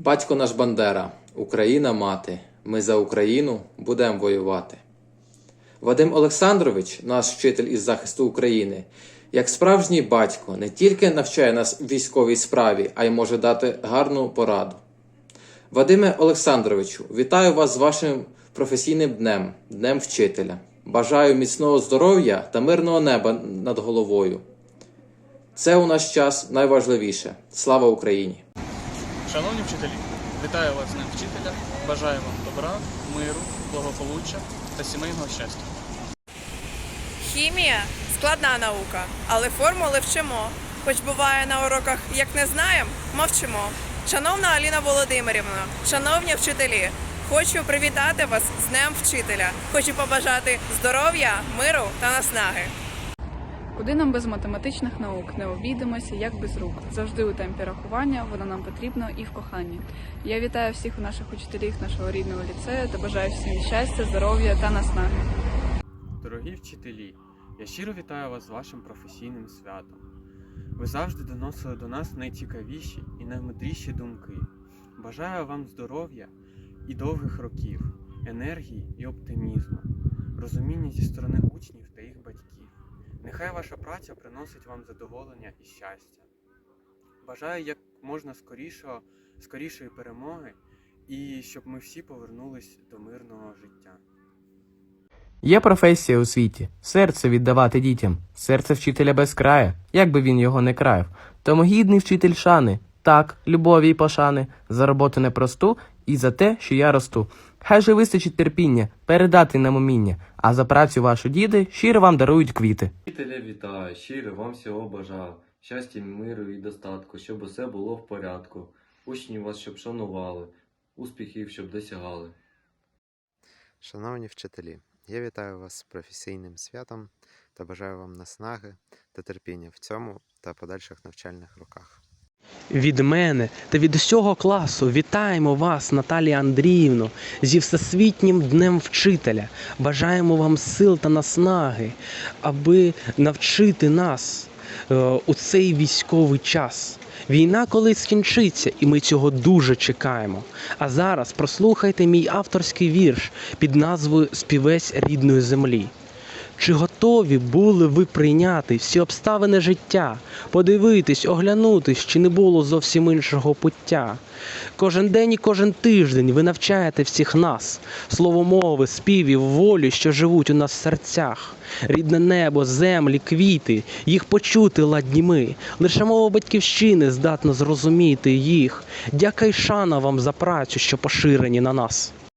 Батько наш Бандера, Україна мати, ми за Україну будемо воювати. Вадим Олександрович, наш вчитель із захисту України, як справжній батько, не тільки навчає нас військовій справі, а й може дати гарну пораду. Вадиме Олександровичу, вітаю вас з вашим професійним днем, Днем вчителя. Бажаю міцного здоров'я та мирного неба над головою. Це у наш час найважливіше. Слава Україні! Шановні вчителі, вітаю вас з Днем вчителя. Бажаю вам добра, миру, благополуччя та сімейного щастя. Хімія складна наука, але формули вчимо. Хоч буває на уроках, як не знаємо, мовчимо. Шановна Аліна Володимирівна, шановні вчителі, хочу привітати вас з Днем вчителя. Хочу побажати здоров'я, миру та наснаги. Куди нам без математичних наук не обійдемося, як без рук. Завжди у темпі рахування вона нам потрібна і в коханні. Я вітаю всіх наших учителів нашого рідного ліцею та бажаю всім щастя, здоров'я та наснаги. Дорогі вчителі, я щиро вітаю вас з вашим професійним святом. Ви завжди доносили до нас найцікавіші і наймудріші думки. Бажаю вам здоров'я і довгих років, енергії і оптимізму, розуміння зі сторони учнів та їх. Нехай ваша праця приносить вам задоволення і щастя. Бажаю як можна скорішого, скорішої перемоги і щоб ми всі повернулись до мирного життя. Є професія у світі серце віддавати дітям, серце вчителя без краю, як би він його не краяв. Тому гідний вчитель шани, так, любові й пошани, за роботу непросту і за те, що я росту. Хай же вистачить терпіння, передати нам уміння, а за працю вашу діди щиро вам дарують квіти. Вчителя вітаю, щиро вам всього бажаю. Щастя, миру і достатку, щоб усе було в порядку. Учні вас щоб шанували, успіхів щоб досягали. Шановні вчителі, я вітаю вас з професійним святом та бажаю вам наснаги та терпіння в цьому та подальших навчальних роках. Від мене та від усього класу вітаємо вас, Наталія Андріївно, зі Всесвітнім Днем Вчителя. Бажаємо вам сил та наснаги, аби навчити нас е, у цей військовий час. Війна колись скінчиться, і ми цього дуже чекаємо. А зараз прослухайте мій авторський вірш під назвою Співець рідної землі. Чи готові були ви прийняти всі обставини життя, подивитись, оглянутись, чи не було зовсім іншого пуття? Кожен день і кожен тиждень ви навчаєте всіх нас, словомови, співів, волі, що живуть у нас в серцях. Рідне небо, землі, квіти, їх почути ладні ми. Лише мова батьківщини здатна зрозуміти їх. Дяка й шана вам за працю, що поширені на нас.